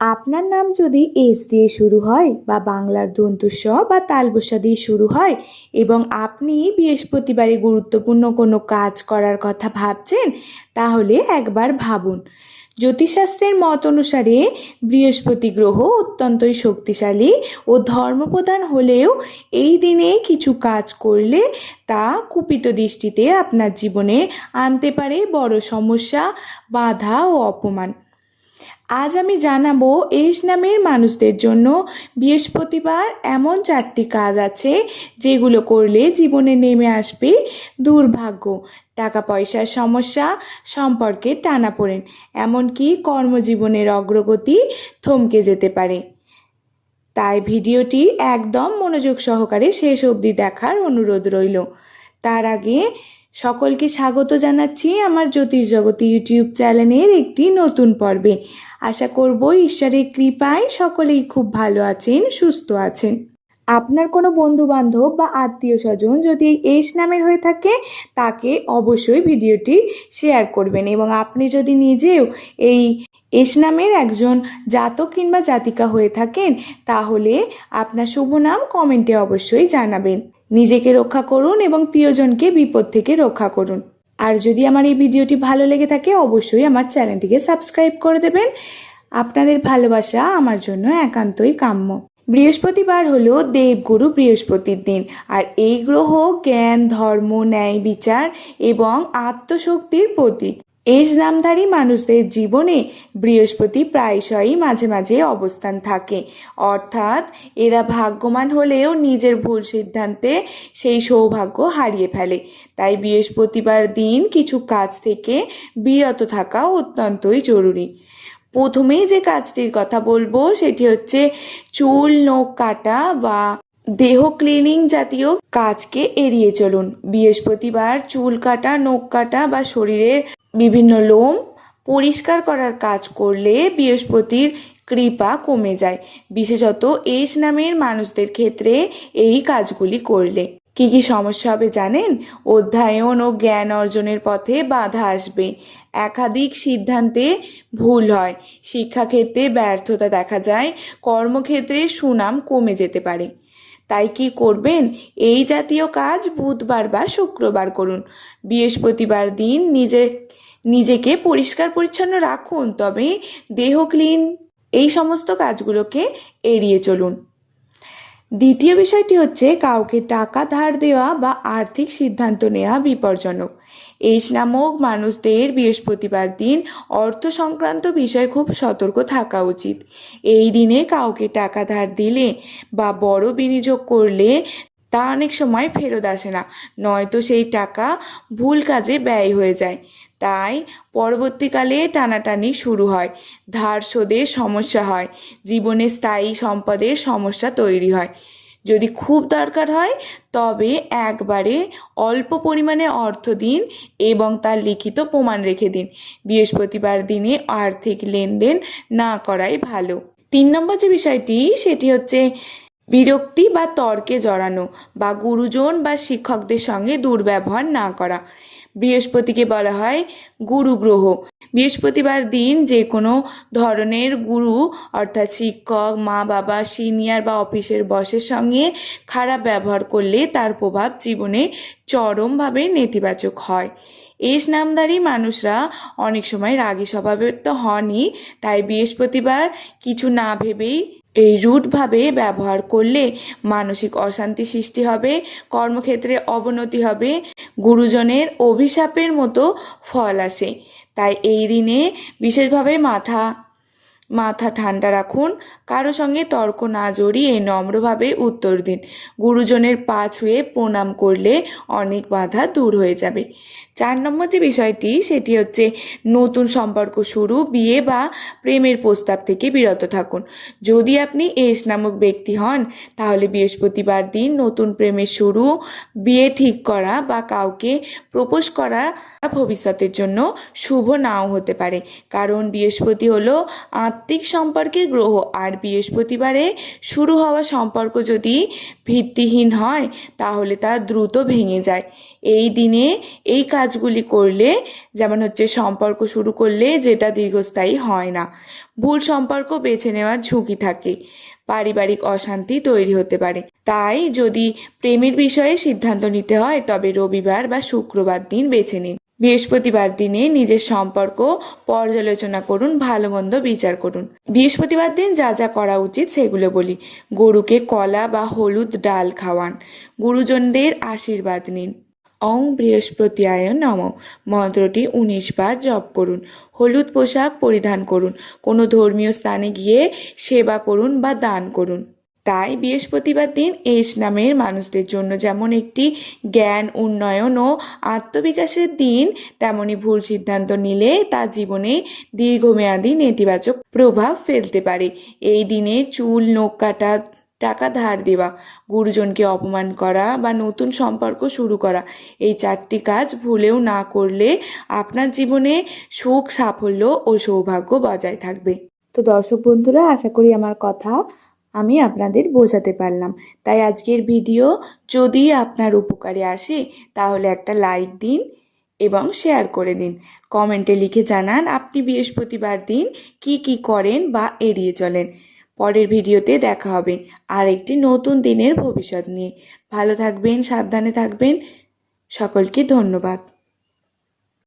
আপনার নাম যদি এস দিয়ে শুরু হয় বা বাংলার দন্তুস্ব বা তালবসা দিয়ে শুরু হয় এবং আপনি বৃহস্পতিবারে গুরুত্বপূর্ণ কোনো কাজ করার কথা ভাবছেন, তাহলে একবার ভাবুন। জ্যোতিষশাস্ত্রের মত অনুসারে বৃহস্পতি গ্রহ অত্যন্তই শক্তিশালী ও ধর্মপ্রধান হলেও এই দিনে কিছু কাজ করলে তা কুপিত দৃষ্টিতে আপনার জীবনে আনতে পারে বড় সমস্যা, বাধা ও অপমান। আজ আমি জানাব এস নামের মানুষদের জন্য বৃহস্পতিবার এমন চারটি কাজ আছে যেগুলো করলে জীবনে নেমে আসবে দুর্ভাগ্য। টাকা পয়সার সমস্যা, সম্পর্কে টানাপোড়েন এমনকি কর্মজীবনের অগ্রগতি থমকে যেতে পারে। তাই ভিডিওটি একদম মনোযোগ সহকারে শেষ অবধি দেখার অনুরোধ রইল। তার আগে সকলকে স্বাগত জানাচ্ছি আমার জ্যোতিষ জগতি ইউটিউব চ্যানেলের একটি নতুন পর্বে। আশা করব ঈশ্বরের কৃপায় সকলেই খুব ভালো আছেন, সুস্থ আছেন। আপনার কোনো বন্ধু বান্ধব বা আত্মীয় স্বজন যদি এস নামের হয়ে থাকে, তাকে অবশ্যই ভিডিওটি শেয়ার করবেন এবং আপনি যদি নিজেও এই এস নামের একজন জাতক কিংবা জাতিকা হয়ে থাকেন, তাহলে আপনার শুভ নাম কমেন্টে অবশ্যই জানাবেন। নিজেকে রক্ষা করুন এবং প্রিয়জনকে বিপদ থেকে রক্ষা করুন। আর যদি আমার এই ভিডিওটি ভালো লেগে থাকে, অবশ্যই আমার চ্যানেলটিকে সাবস্ক্রাইব করে দেবেন। আপনাদের ভালোবাসা আমার জন্য একান্তই কাম্য। বৃহস্পতিবার হলো দেবগুরু বৃহস্পতির দিন, আর এই গ্রহ জ্ঞান, ধর্ম, ন্যায়, বিচার এবং আত্মশক্তির প্রতীক। এস নামধারী মানুষদের জীবনে বৃহস্পতি প্রায়শই মাঝে মাঝে অবস্থান থাকে। অর্থাৎ এরা ভাগ্যবান হলেও নিজের ভুল সিদ্ধান্তে সেই সৌভাগ্য হারিয়ে ফেলে। তাই বৃহস্পতিবার দিন কিছু কাজ থেকে বিরত থাকা অত্যন্তই জরুরি। প্রথমেই যে কাজটির কথা বলব, সেটি হচ্ছে চুল, নখ কাটা বা দেহ ক্লিনিং জাতীয় কাজকে এড়িয়ে চলুন। বৃহস্পতিবার চুল কাটা, নখ কাটা বা শরীরের বিভিন্ন লোম পরিষ্কার করার কাজ করলে বৃহস্পতির কৃপা কমে যায়। বিশেষত এস নামের মানুষদের ক্ষেত্রে এই কাজগুলি করলে। কি কি সমস্যা হবে জানেন? অধ্যয়ন ও জ্ঞান অর্জনের পথে বাধা আসবে। একাধিক সিদ্ধান্তে ভুল হয়। শিক্ষাক্ষেত্রে ব্যর্থতা দেখা যায়। কর্মক্ষেত্রে সুনাম কমে যেতে পারে। তাই কি করবেন? এই জাতীয় কাজ বুধবার বা শুক্রবার করুন। বৃহস্পতিবার দিন নিজে, নিজেকে পরিষ্কার পরিচ্ছন্ন রাখুন, তবে দেহ ক্লিন এই সমস্ত কাজগুলোকে এড়িয়ে চলুন। দ্বিতীয় বিষয়টি হচ্ছে কাউকে টাকা ধার দেওয়া বা আর্থিক সিদ্ধান্ত নেওয়া বিপজ্জনক। এস নামক মানুষদের বৃহস্পতিবার দিন অর্থ সংক্রান্ত বিষয়ে খুব সতর্ক থাকা উচিত। এই দিনে কাউকে টাকা ধার দিলে বা বড় বিনিয়োগ করলে তা অনেক সময় ফেরত আসে না। নয়তো সেই টাকা ভুল কাজে ব্যয় হয়ে যায়। তাই পরবর্তীকালে টানাটানি শুরু হয়। ধার শোধের সমস্যা হয়। জীবনে স্থায়ী সম্পদের সমস্যা তৈরি হয়। যদি খুব দরকার হয়, তবে একবারে অল্প পরিমাণে অর্থ দিন এবং তার লিখিত প্রমাণ রেখে দিন। বৃহস্পতিবার দিনে আর্থিক লেনদেন না করাই ভালো। তিন নম্বর যে বিষয়টি, সেটি হচ্ছে বিরক্তি বা তর্কে জড়ানো বা গুরুজন বা শিক্ষকদের সঙ্গে দুর্ব্যবহার না করা। বৃহস্পতিকে বলা হয় গুরু গ্রহ বৃহস্পতিবার দিন যে কোনো ধরনের গুরু, অর্থাৎ শিক্ষক, মা বাবা, সিনিয়র বা অফিসের বসের সঙ্গে খারাপ ব্যবহার করলে তার প্রভাব জীবনে চরমভাবে নেতিবাচক হয়। এস নামধারী মানুষরা অনেক সময় রাগী স্বভাবের তো হনই, তাই বৃহস্পতিবার কিছু না ভেবেই এই রুটভাবে ব্যবহার করলে মানসিক অশান্তি সৃষ্টি হবে, কর্মক্ষেত্রে অবনতি হবে, গুরুজনের অভিশাপের মতো ফল আসে। তাই এই দিনে বিশেষভাবে মাথা মাথা ঠান্ডা রাখুন, কারও সঙ্গে তর্ক না জড়িয়ে নম্রভাবে উত্তর দিন। গুরুজনের পা ছুঁয়ে প্রণাম করলে অনেক বাধা দূর হয়ে যাবে। চার নম্বর যে বিষয়টি, সেটি হচ্ছে নতুন সম্পর্ক শুরু, বিয়ে বা প্রেমের প্রস্তাব থেকে বিরত থাকুন। যদি আপনি এস নামক ব্যক্তি হন, তাহলে বৃহস্পতিবার দিন নতুন প্রেমের শুরু, বিয়ে ঠিক করা বা কাউকে প্রপোজ করা ভবিষ্যতের জন্য শুভ নাও হতে পারে। কারণ বৃহস্পতি হলো আত্মিক সম্পর্কের গ্রহ, আর বৃহস্পতিবারে শুরু হওয়া সম্পর্ক যদি ভিত্তিহীন হয়, তাহলে তা দ্রুত ভেঙে যায়। এই দিনে এই কাজগুলি করলে, যেমন হচ্ছে সম্পর্ক শুরু করলে যেটা দীর্ঘস্থায়ী হয় না। ভুল সম্পর্ক বেছে নেওয়ার ঝুঁকি থাকে। পারিবারিক অশান্তি তৈরি হতে পারে। তাই যদি প্রেমের বিষয়ে সিদ্ধান্ত নিতে হয়, তবে রবিবার বা শুক্রবার দিন বেছে নিন। বৃহস্পতিবার দিনে নিজের সম্পর্ক পর্যালোচনা করুন ভালো মন্দ বিচার করুন। বৃহস্পতিবার দিন যা যা করা উচিত সেগুলো বলি। গরুকে কলা বা হলুদ ডাল খাওয়ান। গুরুজনদের আশীর্বাদ নিন। অং বৃহস্পতিয়ায় নম। মন্ত্রটি উনিশ বার জপ করুন, হলুদ পোশাক পরিধান করুন, কোনো ধর্মীয় স্থানে গিয়ে সেবা করুন বা দান করুন। তাই বৃহস্পতিবার দিন এস নামের মানুষদের জন্য যেমন একটি জ্ঞান, উন্নয়ন ও আত্মবিকাশের দিন, তেমনি ভুল সিদ্ধান্ত নিলে তা জীবনে দীর্ঘমেয়াদী নেতিবাচক প্রভাব ফেলতে পারে। এই দিনে চুল, নখ কাটা টাকা ধার দেওয়া, গুরুজনকে অপমান করা বা নতুন সম্পর্ক শুরু করা। এই চারটি কাজ ভুলেও না করলে আপনার জীবনে সুখ, সাফল্য ও সৌভাগ্য বজায় থাকবে। তো দর্শক বন্ধুরা, আশা করি আমার কথা আমি আপনাদের বোঝাতে পারলাম। তাই আজকের ভিডিও যদি আপনার উপকারে আসে, তাহলে একটা লাইক দিন এবং শেয়ার করে দিন। কমেন্টে লিখে জানান, আপনি বৃহস্পতিবার দিন কি কি করেন বা এড়িয়ে চলেন। পরের ভিডিওতে দেখা হবে। আর একটি নতুন দিনের ভবিষ্যৎ নিয়ে। ভালো থাকবেন, সাবধানে থাকবেন। সকলকে ধন্যবাদ।